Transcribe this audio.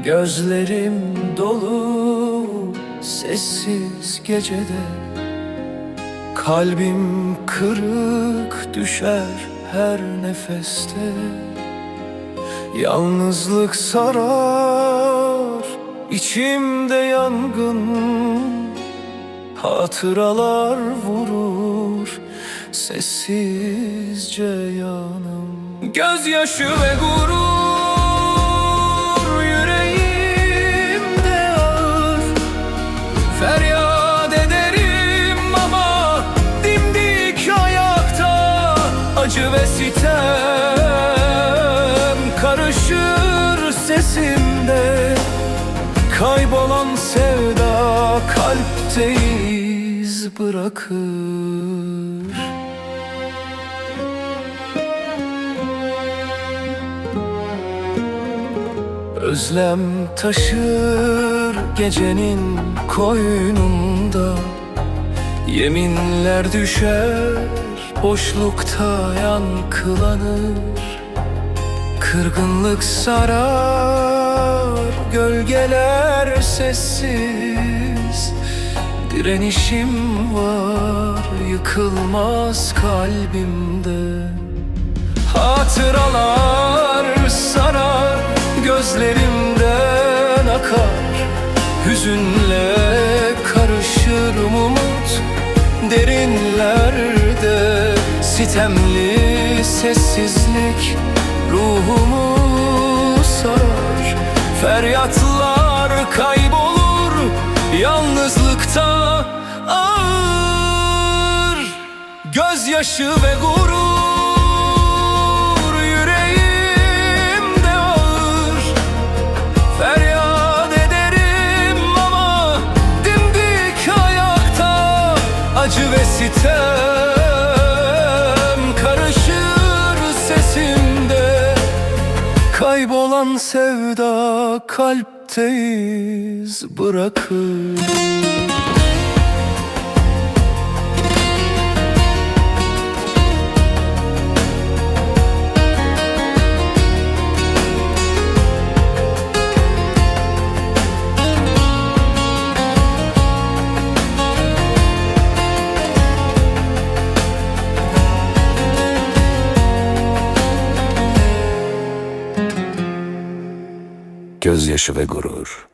Gözlerim dolu sessiz gecede. Kalbim kırık düşer her nefeste. Yalnızlık sarar içimde yangın. Hatıralar vurur sessizce yanım. Gözyaşı ve gurur karışır sesimde Kaybolan sevda kalpte iz bırakır. Özlem taşır gecenin koynunda Yeminler düşer boşlukta yankılanır Kırgınlık sarar gölgeler sessiz. Direnişim var yıkılmaz kalbimde. Hatıralar sarar gözlerimden akar. Hüzünle karışır umut derinlerde Sitemli sessizlik ruhumu sarar Feryatlar kaybolur yalnızlıkta ağır Gözyaşı ve gurur yüreğimde ağır Feryat ederim ama dimdik ayakta Acı ve sitem Kaybolan sevda kalpte iz bırakır Gözyaşı ve gurur